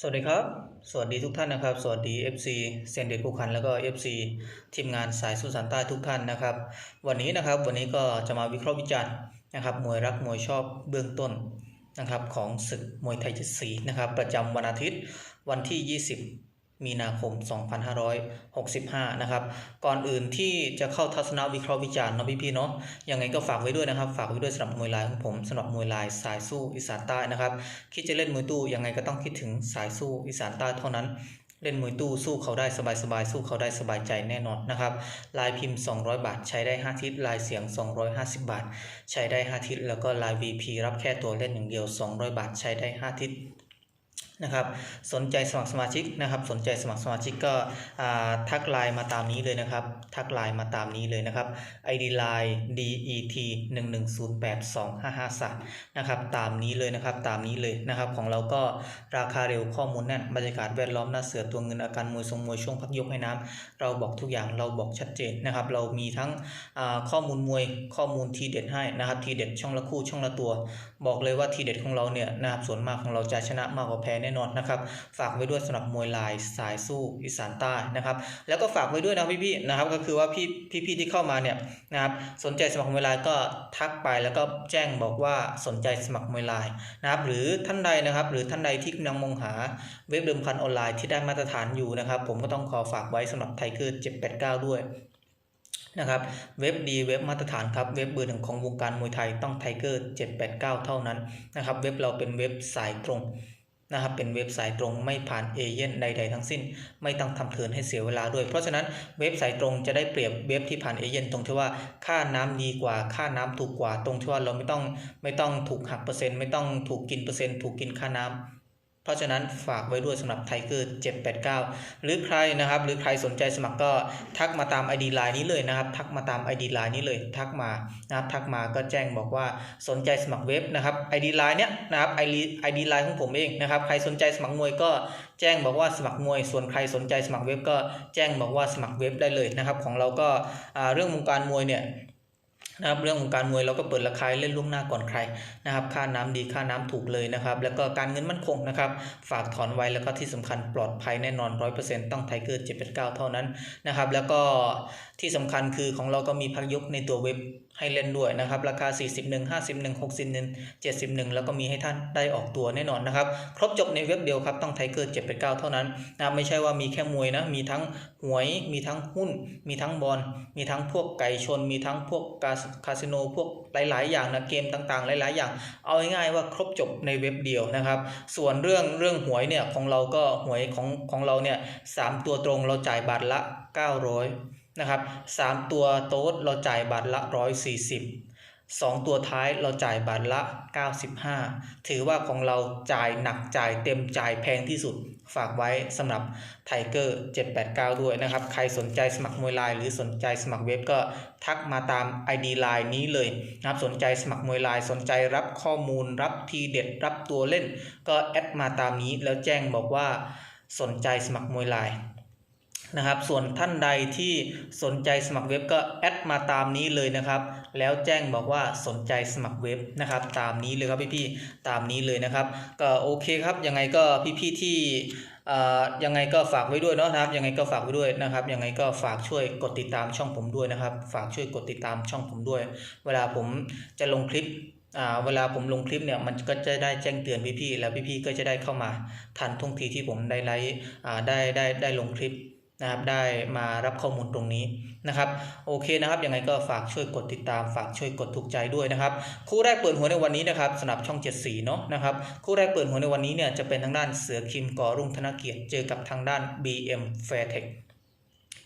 สวัสดีครับ สวัสดีทุกท่านนะครับ สวัสดี FC เซนเด็ดผู้คันแล้วก็ FC ทีมงานสายสุสานใต้ทุกท่านนะครับ วันนี้นะครับวันนี้ก็จะมาวิเคราะห์วิจารณ์นะครับมวยรักมวยชอบเบื้องต้นนะครับของศึกมวยไทยเจ็ดสีนะครับประจำวันอาทิตย์วันที่ 20 มีนาคม 2565 นะครับ ก่อนอื่นที่จะเข้าทัศนวิเคราะห์วิจารณ์เนาะพี่ๆเนาะ ยังไงก็ฝากไว้ด้วยนะครับ ฝากไว้ด้วยสำหรับมวยลายของผมสำหรับมวยลายสายสู้อีสานใต้นะครับ คิดจะเล่นมวยตู้ยังไงก็ต้องคิดถึงสายสู้อีสานใต้เท่านั้น เล่นมวยตู้สู้เขาได้สบายๆสู้เขาได้สบายใจแน่นอนนะครับ ลายพิมพ์ 200 บาท ใช้ได้ 5 ทิศ ลายเสียง 250 บาท ใช้ได้ 5 ทิศ แล้วก็ลาย VP รับแค่ตัวเล่นอย่างเดียว 200 บาท ใช้ได้ 5 ทิศ นะครับสนใจสมัครสมาชิกนะครับ สนใจสมัครสมาชิกก็ทักไลน์มาตามนี้เลยนะครับ ทักไลน์มาตามนี้เลยนะครับ ID line det 1 1 0 8 2 5 5 3นะครับตามนี้เลยนะครับตามนี้เลยนะครับ ของเราก็ราคาเร็วข้อมูลแน่นบรรยากาศแวดล้อมหน้าเสือตัวเงินอาการมวยทรงมวยช่วงพักยกให้น้ำเราบอกทุกอย่างเราบอกชัดเจนนะครับ เรามีทั้งข้อมูลมวยข้อมูลทีเด็ดให้นะครับทีเด็ดช่องละคู่ช่องละตัว บอกเลยว่าทีเด็ดของเราเนี่ยนะครับส่วนมากของเราจะชนะมากกว่าแพ้แน่น่นอนนะครับฝากไว้ด้วยสำหรับมวยลายสายสู้อีสานใต้นะครับแล้วก็ฝากไว้ด้วยนะพี่ๆนะครับก็คือว่าพี่พี่ๆที่เข้ามาเนี่ยนะครับสนใจสมัครมวยลายก็ทักไปแล้วก็แจ้งบอกว่าสนใจสมัครมวยลายนะครับหรือท่านใดนะครับ หรือท่านใดที่กำลังมองหาเว็บเดิมพันออนไลน์ที่ได้มาตรฐานอยู่นะครับ ผมก็ต้องขอฝากไว้สำหรับไทเกอร์789 ด้วยนะครับเว็บดีเว็บมาตรฐานครับเว็บเบอร์หนึ่งของวงการมวยไทยต้องไทเกอร์789 เท่านั้นนะครับเว็บเราเป็นเว็บสายตรง นะครับเป็นเว็บสายตรงไม่ผ่านเอเย่นใด ๆ ทั้งสิ้น ไม่ต้องทำเทินให้เสียเวลาด้วย เพราะฉะนั้นเว็บสายตรงจะได้เปรียบเว็บที่ผ่านเอเย่นตรงที่ว่าค่าน้ำดีกว่าค่าน้ำถูกกว่า ตรงที่ว่าเราไม่ต้องไม่ต้องถูกหักเปอร์เซ็นต์ไม่ต้องถูกกินเปอร์เซ็นต์ถูกกินค่าน้ำ เพราะฉะนั้นฝากไว้ด้วยสำหรับไทเกอร์789 หรือใครนะครับ หรือใครสนใจสมัครก็ทักมาตาม ID Line นี้เลยนะครับ ทักมาตาม ID Line นี้เลย ทักมานะครับ ทักมาก็แจ้งบอกว่าสนใจสมัครเว็บนะครับ ID Line เนี้ยนะครับ ID ID Line ของผมเองนะครับ ใครสนใจสมัครมวยก็แจ้งบอกว่าสมัครมวย ส่วนใครสนใจสมัครเว็บก็แจ้งบอกว่าสมัครเว็บได้เลยนะครับ ของเราก็เรื่องวงการมวยเนี่ย นะครับเรื่องของการมวยเราก็เปิดราคาเล่นล่วงหน้าก่อนใครนะครับ ค่าน้ำดีค่าน้ำถูกเลยนะครับ แล้วก็การเงินมั่นคงนะครับ ฝากถอนไว้แล้วก็ที่สำคัญปลอดภัยแน่นอน 100%ต้องไทเกอร์เจ็ดเท่านั้นนะครับ แล้วก็ที่สำคัญคือของเราก็มีพักยกในตัวเว็บ ให้เล่นด้วยนะครับ ราคา 41 51 61 71 แล้วก็มีให้ท่านได้ออกตัวแน่นอนนะครับ ครบจบในเว็บเดียวครับ ต้องไทเกอร์789เท่านั้นนะไม่ใช่ว่ามีแค่มวยนะ มีทั้งหวย มีทั้งหุ้น มีทั้งบอล มีทั้งพวกไก่ชน มีทั้งพวกกาคาสิโน พวกหลาย ๆ อย่างนะเกมต่างๆ หลาย ๆ อย่าง เอาง่ายๆว่าครบจบในเว็บเดียวนะครับ ส่วนเรื่องเรื่องหวยเนี่ยของเราก็หวยของของเราเนี่ยสามตัวตรงเราจ่ายบาทละ 900 นะครับสามตัวโต๊ดเราจ่ายบาทละ140สองตัวท้ายเราจ่ายบาทละ 95 ถือว่าของเราจ่ายหนักจ่ายเต็มจ่ายแพงที่สุดฝากไว้สำหรับไทเกอร์789 ด้วยนะครับ ใครสนใจสมัครมวยไลน์หรือสนใจสมัครเว็บก็ทักมาตาม ID ไลน์นี้เลยนะครับสนใจสมัครมวยไลน์สนใจรับข้อมูลรับทีเด็ดรับตัวเล่น ก็แอดมาตามนี้แล้วแจ้งบอกว่าสนใจสมัครมวยไลน์ นะครับ ส่วนท่านใดที่สนใจสมัครเว็บก็แอดมาตามนี้เลยนะครับ แล้วแจ้งบอกว่าสนใจสมัครเว็บนะครับ ตามนี้เลยครับพี่ๆตามนี้เลยนะครับ ก็โอเคครับยังไงก็พี่ๆที่อ่อยังไงก็ฝากไว้ด้วยเนาะครับ ยังไงก็ฝากไว้ด้วยนะครับ ยังไงก็ฝากช่วยกดติดตามช่องผมด้วยนะครับ ฝากช่วยกดติดตามช่องผมด้วย เวลาผมจะลงคลิปอ่าเวลาผมลงคลิปเนี่ยมันก็จะได้แจ้งเตือนพี่ๆแล้วพี่ๆก็จะได้เข้ามาทันท่วงทีที่ผมได้ไลฟ์อ่าได้ได้ได้ลงคลิป นะครับได้มารับข้อมูลตรงนี้นะครับโอเคนะครับยังไงก็ฝากช่วยกดติดตามฝากช่วยกดถูกใจด้วยนะครับคู่แรกเปิดหัวในวันนี้นะครับสำหรับช่อง7สีเนาะนะครับคู่แรกเปิดหัวในวันนี้เนี่ยจะเป็นทางด้านเสือคิมกอรุ่งธนเกียรติเจอกับทางด้าน BM Fairtech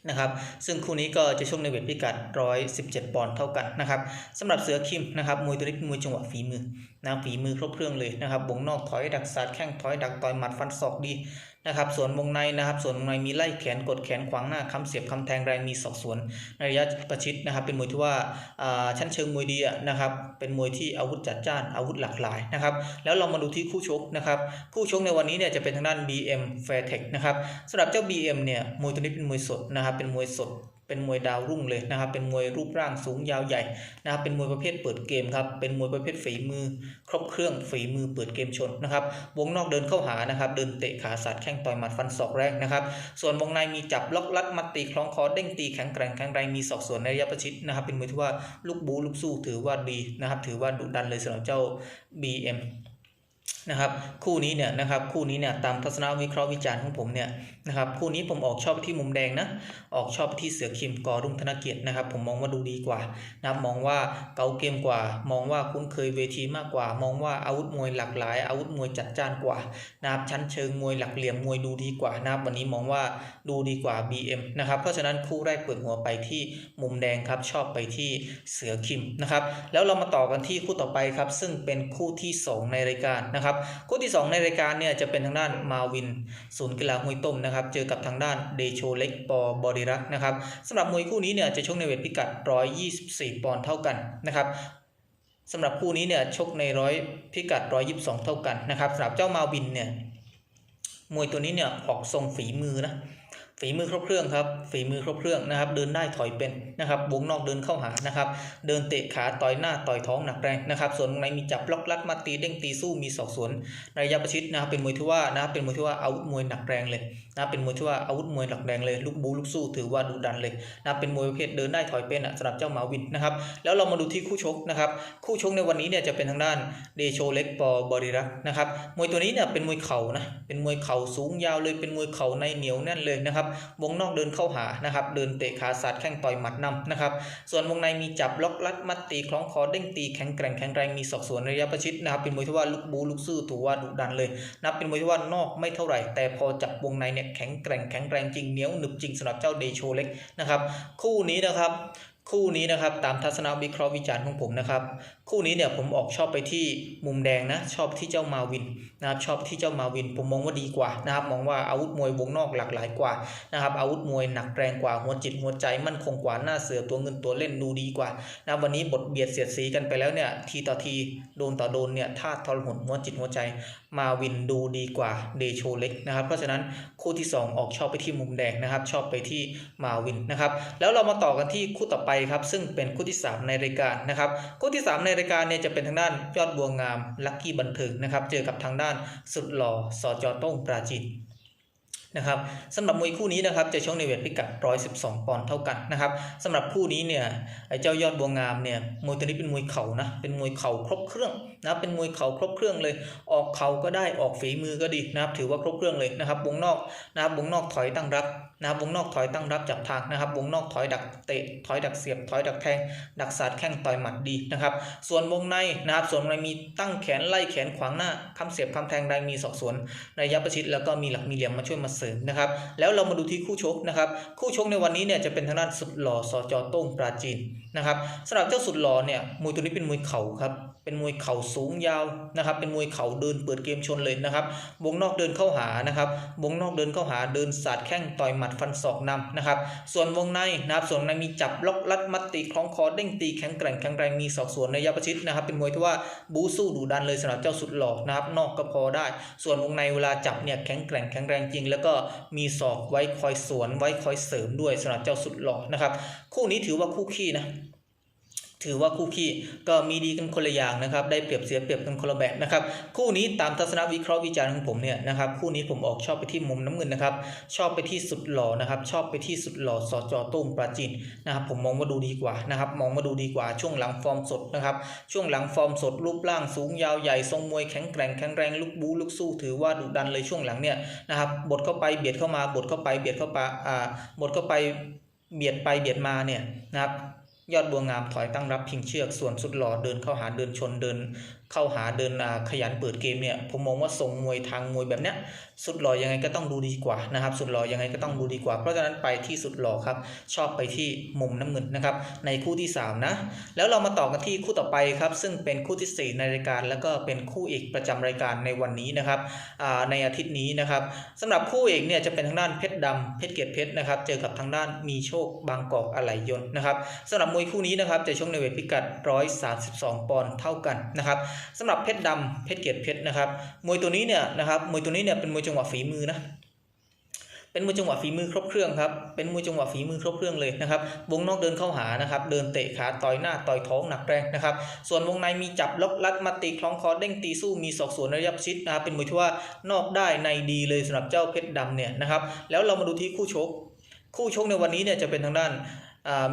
นะครับซึ่งคู่นี้ก็จะชกในเวทพิกัด 117 ปอนด์เท่ากันนะครับสำหรับเสือคิมนะครับมวยตัวนี้เป็นมวยจังหวะฝีมือ นะฝีมือครบเครื่องเลยนะครับวงนอกถอยดักสาดแข้งถอยดักต่อยหมัดฟันศอกดีนะครับส่วนวงในนะครับ ส่วนวงในมีไล่แขนกดแขนขวางหน้าคำเสียบคำแทงแรงมีศอกสวนในระยะประชิดนะครับ เป็นมวยที่ว่าอ่าชั้นเชิงมวยดีนะครับ เป็นมวยที่อาวุธจัดจ้านอาวุธหลากหลายนะครับ แล้วเรามาดูที่คู่ชกนะครับ คู่ชกในวันนี้เนี่ยจะเป็นทางด้าน BM Fairtech นะครับสำหรับเจ้า BM เนี่ยมวยตัวนี้เป็นมวยสดนะครับ เป็นมวยสด เป็นมวยดาวรุ่งเลยนะครับ เป็นมวยรูปร่างสูงยาวใหญ่นะครับ เป็นมวยประเภทเปิดเกมครับ เป็นมวยประเภทฝีมือ ครบเครื่องฝีมือเปิดเกมชนนะครับ วงนอกเดินเข้าหานะครับ เดินเตะขาสาดแข้งต่อยหมัดฟันศอกแรกนะครับ ส่วนวงในมีจับล็อกลัดมัดตีคล้องคอเด้งตีแข็งแกร่งแข็งแรงมีศอกสวนในระยะประชิดนะครับ เป็นมวยที่ว่าลูกบูลูกสู้ถือว่าดีนะครับ ถือว่าดุดันเลยสำหรับเจ้า BM นะครับคู่นี้เนี่ยนะครับคู่นี้เนี่ยตามทัศนวิเคราะห์วิจารณ์ของผมเนี่ยนะครับคู่นี้ผมออกชอบที่มุมแดงนะออกชอบที่เสือคิมกอรุ่งธนเกียรตินะครับ ผมมองว่าดูดีกว่านับมองว่าเก่าเกมกว่า มองว่าคุ้นเคยเวทีมากกว่า มองว่าอาวุธมวยหลากหลาย อาวุธมวยจัดจ้านกว่านะครับชั้นเชิงมวยหลักเหลี่ยมมวยดูดีกว่านะครับวันนี้มองว่าดูดีกว่า BM นะครับเพราะฉะนั้นคู่แรกเปิดหัวไปที่มุมแดงครับชอบไปที่เสือคิมนะครับแล้วเรามาต่อกันที่คู่ต่อไปครับซึ่งเป็นคู่ที่สองในรายการนะครับคู่ที่ 2 ในรายการเนี่ยจะเป็นทางด้านมาวิน ศูนย์กีฬาห้วยต้มนะครับเจอกับทางด้านเดโชเล็กปอบริรักษ์นะครับสำหรับมวยคู่นี้เนี่ยจะชกในเวทพิกัด 124 ปอนด์เท่ากันนะครับสำหรับคู่นี้เนี่ยชกในร้อยพิกัด 122 เท่ากันนะครับสำหรับเจ้ามาวินเนี่ยมวยตัวนี้เนี่ยออกทรงฝีมือนะ ฝีมือครบเครื่องครับ ฝีมือครบเครื่องนะครับ เดินได้ถอยเป็นนะครับ วงนอกเดินเข้าหานะครับ เดินเตะขาต่อยหน้าต่อยท้องหนักแรงนะครับ ส่วนวงในมีจับล็อกลัดมาตีเด้งตีสู้มีศอกสวนในระยะประชิดนะครับ เป็นมวยที่ว่านะครับเป็นมวยที่ว่าอาวุธมวยหนักแรงเลยนะครับเป็นมวยที่ว่าอาวุธมวยหนักแรงเลยลูกบูลูกสู้ถือว่าดุดันเลยนะเป็นมวยประเภทเดินได้ถอยเป็นอะสำหรับเจ้ามาวินนะครับ แล้วเรามาดูที่คู่ชกนะครับ คู่ชกในวันนี้เนี่ยจะเป็นทางด้านเดโชเล็กปอบริรักนะครับ มวยตัวนี้เนี่ยเป็นมวยเข่านะ เป็นมวยเข่าสูงยาวเลย เป็นมวยเข่าในเหนียวแน่นเลยนะครับวงนอกเดินเข้าหานะครับ เดินเตะขาสาดแข้งต่อยหมัดนำนะครับ ส่วนวงในมีจับล็อกลัดมัดตีคล้องคอเด้งตีแข็งแกร่งแข็งแรงมีศอกสวนระยะประชิดนะครับเป็นมวยที่ว่าลูกบูลูกซื่อถือว่าดุดันเลยนับเป็นมวยที่ว่านอกไม่เท่าไหร่ แต่พอจับวงในเนี่ยแข็งแกร่งแข็งแรงจริงเหนียวหนึบจริงสำหรับเจ้าเดโชเล็กนะครับคู่นี้นะครับ คู่นี้นะครับตามทัศนวิเคราะห์วิจารณ์ของผมนะครับ คู่นี้เนี่ยผมออกชอบไปที่มุมแดงนะชอบที่เจ้ามาวินนะครับชอบที่เจ้ามาวิน ผมมองว่าดีกว่านะครับมองว่าอาวุธมวยวงนอกหลากหลายกว่านะครับอาวุธมวยหนักแรงกว่าหัวจิตหัวใจมั่นคงกว่าหน้าเสือตัวเงินตัวเล่นดูดีกว่านะวันนี้บทเบียดเสียดสีกันไปแล้วเนี่ยทีต่อทีโดนต่อโดนเนี่ยท่าทรหดหัวจิตหัวใจ มาวินดูดีกว่าเดโชเล็กนะครับ เพราะฉะนั้นคู่ที่ 2 ออกชอบไปที่มุมแดงนะครับ ชอบไปที่มาวินนะครับแล้วเรามาต่อกันที่คู่ต่อไปครับซึ่งเป็นคู่ที่ 3 ในรายการนะครับคู่ที่ 3 ในรายการเนี่ยจะเป็นทางด้านยอดบัวงามลัคกี้บันเทิงนะครับเจอกับทางด้านสุดหล่อสจอต้งปราจิน นะครับสำหรับมวยคู่นี้นะครับจะชกในเวทพิกัด 112 ปอนด์เท่ากันนะครับสำหรับคู่นี้เนี่ยไอ้เจ้ายอดบัวงามเนี่ยมวยตัวนี้เป็นมวยเข่านะเป็นมวยเข่าครบเครื่องนะเป็นมวยเข่าครบเครื่องเลย ออกเข่าก็ได้ออกฝีมือก็ดีนะครับถือว่าครบเครื่องเลยนะครับวงนอกนะครับวงนอกถอยตั้งรับนะครับวงนอกถอยตั้งรับจับทางนะครับวงนอกถอยดักเตะถอยดักเสียบถอยดักแทง ดักสาดแข้งต่อยหมัดดีนะครับส่วนวงในนะครับส่วนในมีตั้งแขนไล่แขนขวางหน้าคำเสียบคำแทงได้มีศอกสวนระยะประชิดแล้วก็มีหลักมีเหลี่ยมมาช่วยมาเสริมนะครับ แล้วเรามาดูที่คู่ชกนะครับ คู่ชกในวันนี้เนี่ยจะเป็นทางด้านสุดหล่อสจโต้งปราจีนนะครับสำหรับเจ้าสุดหล่อเนี่ยมวยตัวนี้เป็นมวยเข่าครับเป็นมวยเข่าสูงยาวนะครับ เป็นมวยเข่าเดินเปิดเกมชนเลยนะครับวงนอกเดินเข้าหานะครับวงนอกเดินเข้าหาเดินสาดแข้งต่อยหมัดฟันศอกนำนะครับ ส่วนวงในนะครับส่วนในมีจับล็อกลัดมัดตีคล้องคอเด้งตีแข็งแกร่งแข็งแรงมีศอกสวนในระยะประชิดนะครับ เป็นมวยที่ว่าบูสู้ดุดันเลยสำหรับเจ้าสุดหล่อนะครับ นอกก็พอได้ ส่วนวงในเวลาจับเนี่ยแข็งแกร่งแข็งแรงจริงแล้วก็มีศอกไว้คอยสวนไว้คอยเสริมด้วยสำหรับเจ้าสุดหล่อนะครับ คู่นี้ถือว่าคู่ขี้นะ ถือว่าคู่ขี้ก็มีดีกันคนละอย่างนะครับ ได้เปรียบเสียเปรียบกันคนละแบบนะครับ คู่นี้ตามทัศนวิเคราะห์วิจารณ์ของผมเนี่ยนะครับ คู่นี้ผมออกชอบไปที่มุมน้ำเงินนะครับ ชอบไปที่สุดหล่อนะครับ ชอบไปที่สุดหล่อสจโต้งปราจีนนะครับ ผมมองว่าดูดีกว่านะครับ มองว่าดูดีกว่าช่วงหลังฟอร์มสดนะครับ ช่วงหลังฟอร์มสดรูปร่างสูงยาวใหญ่ทรงมวยแข็งแกร่งแข็งแรงลูกบูลูกสู้ถือว่าดุดันเลยช่วงหลังเนี่ยนะครับบดเข้าไปเบียดเข้ามาบดเข้าไปเบียดเข้าไปอ่าบดเข้าไปเบียดไปเบียดมาเนี่ยนะครับ ยอดบัวงามถอยตั้งรับพิงเชือกส่วนสุดหล่อเดินเข้าหาเดินชนเดิน เข้าหาเดินอ่าขยันเปิดเกมเนี่ยผมมองว่าทรงมวยทางมวยแบบเนี้ยสุดหล่อยังไงก็ต้องดูดีกว่านะครับสุดหล่อยังไงก็ต้องดูดีกว่า เพราะฉะนั้นไปที่สุดหล่อครับชอบไปที่มุมน้ำเงินนะครับในคู่ที่ 3 นะ แล้วเรามาต่อกันที่คู่ต่อไปครับซึ่งเป็นคู่ทีสี่4 ในรายการ แล้วก็เป็นคู่เอกประจำรายการในวันนี้นะครับอ่าในอาทิตย์นี้นะครับสำหรับคู่เอกเนี่ยจะเป็นทางด้านเพชรดำเพชรเกียรติเพชรนะครับเจอกับทางด้านมีโชคบางกอกอะไหลยนต์นะครับสำหรับมวยคู่นี้นะครับจะชกในเวทพิกัด 132 ปอนด์เท่ากันนะครับสำหรับเพชรดำเพชรเกียรติเพชรนะครับมวยตัวนี้เนี่ยนะครับมวยตัวนี้เนี่ยเป็นมวยจังหวะฝีมือนะเป็นมวยจังหวะฝีมือครบเครื่องครับ เป็นมวยจังหวะฝีมือครบเครื่องเลยนะครับ วงนอกเดินเข้าหานะครับ เดินเตะขาต่อยหน้าต่อยท้องหนักแรงนะครับ ส่วนวงในมีจับล็อกลัดมาตีคล้องคอเด้งตีสู้มีศอกสวนระยะประชิดนะครับเป็นมวยที่ว่านอกได้ในดีเลยสำหรับเจ้าเพชรดำเนี่ยนะครับ แล้วเรามาดูที่คู่ชก คู่ชกในวันนี้เนี่ยจะเป็นทางด้าน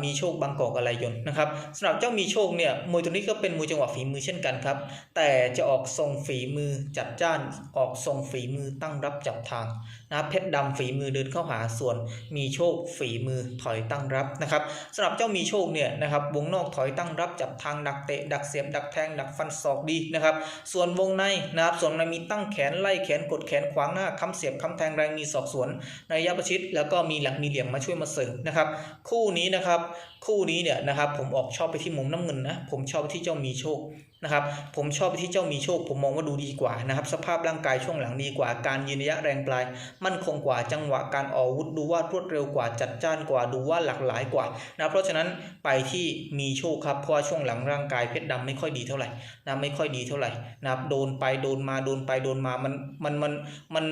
มีโชคบางกอกอะไรยนต์นะครับสำหรับเจ้ามีโชคเนี่ยมวยตัวนี้ก็เป็นมวยจังหวะฝีมือเช่นกันครับ แต่จะออกทรงฝีมือจัดจ้านออกทรงฝีมือตั้งรับจับทาง นะครับเพชรดำฝีมือเดินเข้าหาส่วนมีโชคฝีมือถอยตั้งรับนะครับสำหรับเจ้ามีโชคเนี่ยนะครับวงนอกถอยตั้งรับจับทางดักเตะดักเสียบดักแทงดักฟันศอกดีนะครับส่วนวงในนะครับส่วนในมีตั้งแขนไล่แขนกดแขนขวางหน้าค้ำเสียบค้ำแทงแรงมีศอกสวนในระยะประชิด แล้วก็มีหลักมีเหลี่ยมมาช่วยมาเสริมนะครับคู่นี้นะครับคู่นี้เนี่ยนะครับผมออกชอบไปที่มุมน้ำเงินนะผมชอบไปที่เจ้ามีโชค นะครับผมชอบไปที่เจ้ามีโชค ผมมองว่าดูดีกว่านะครับสภาพร่างกายช่วงหลังดีกว่า การยืนระยะแรงปลาย มั่นคงกว่าจังหวะการออกอาวุธดูว่ารวดเร็วกว่าจัดจ้านกว่าดูว่าหลากหลายกว่านะเพราะฉะนั้นไปที่มีโชคครับเพราะว่าช่วงหลังร่างกายเพชรดำไม่ค่อยดีเท่าไหร่นะไม่ค่อยดีเท่าไหร่นะครับโดนไปโดนมาโดนไปโดนมามันมันมันมัน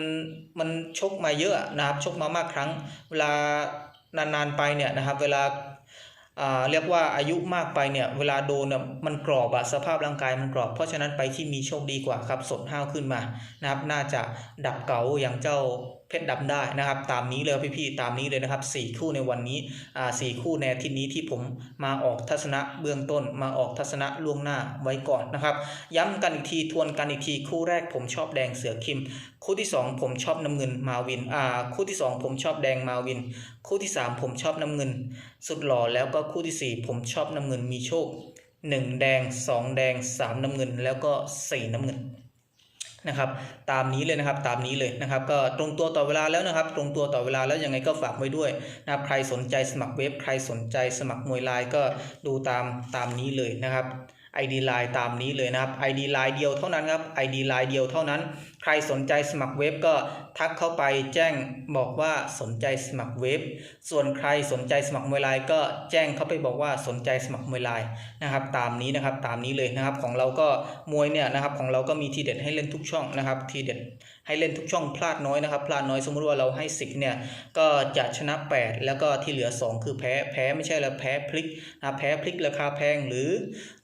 มันชกมาเยอะนะครับชกมามากครั้ง เวลานานๆไปเนี่ยนะครับเวลา เรียกว่าอายุมากไปเนี่ยเวลาโดนเนี่ยมันกรอบอะสภาพร่างกายมันกรอบ เพราะฉะนั้นไปที่มีโชคดีกว่าครับสดห้าวขึ้นมานะครับน่าจะดับเก๋าอย่างเจ้า เพชรดำได้นะครับ ตามนี้เลยพี่ๆตามนี้เลยนะครับสี่คู่ในวันนี้อ่าสี่คู่ในทิตย์นี้ที่ผมมาออกทัศนะเบื้องต้น มาออกทัศนะล่วงหน้าไว้ก่อนนะครับ ย้ำกันอีกทีทวนกันอีกทีคู่แรกผมชอบแดงเสือคิม คู่ที่สองผมชอบน้ำเงินมาวินอ่าคู่ที่สองผมชอบแดงมาวิน คู่ที่สามผมชอบน้ำเงิน สุดหล่อแล้วก็คู่ที่สี่ผมชอบน้ำเงินมีโชคหนึ่งแดงสองแดงสามน้ำเงิน แล้วก็สี่น้ำเงิน นะครับตามนี้เลยนะครับตามนี้เลยนะครับก็ตรงตัวต่อเวลาแล้วนะครับ ตรงตัวต่อเวลาแล้วยังไงก็ฝากไว้ด้วยนะครับใครสนใจสมัครเว็บใครสนใจสมัครมวยไลน์ก็ดูตามตามนี้เลยนะครับ ID ไลน์ตามนี้เลยนะครับ ID ไลน์เดียวเท่านั้นครับ ID ไลน์เดียวเท่านั้นใครสนใจสมัครเว็บก็ทักเข้าไปแจ้งบอกว่าสนใจสมัครเว็บ ส่วนใครสนใจสมัครมวยไลน์ก็แจ้งเข้าไปบอกว่าสนใจสมัครมวยไลน์นะครับ ตามนี้นะครับตามนี้เลยนะครับของเราก็มวยเนี่ยนะครับของเราก็มีทีเด็ดให้เล่นทุกช่องนะครับทีเด็ดให้เล่นทุกช่องพลาดน้อยนะครับพลาดน้อยสมมติว่าเราให้สิเนี่ยก็จะชนะ 8 แล้วก็ที่เหลือ 2 คือแพ้แพ้ไม่ใช่แล้วแพ้พลิกนะแพ้พลิกราคาแพงหรือ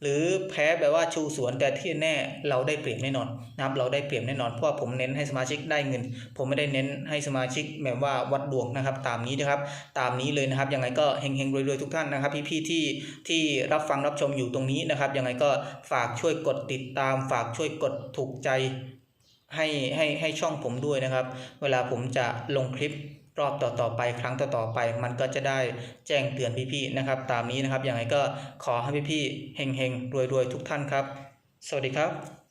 หรือแพ้แบบว่าชูสวนแต่ที่แน่เราได้เปรียบแน่นอนนะครับเราได้เปรียบแน่นอนราะว่าผมเน้นให้สมาชิกได้เงิน ผมไม่ได้เน้นให้สมาชิกแบบว่าวัดดวงนะครับ ตามนี้นะครับ ตามนี้เลยนะครับยังไงก็เฮงๆรวยๆทุกท่านนะครับ พี่ๆที่ที่รับฟังรับชมอยู่ตรงนี้นะครับยังไงก็ฝากช่วยกดติดตาม ฝากช่วยกดถูกใจให้ให้ให้ช่องผมด้วยนะครับ เวลาผมจะลงคลิปรอบต่อๆไปครั้งต่อๆไป มันก็จะได้แจ้งเตือนพี่ๆนะครับ ตามนี้นะครับยังไงก็ขอให้พี่ๆเฮงๆรวยๆทุกท่านครับ สวัสดีครับ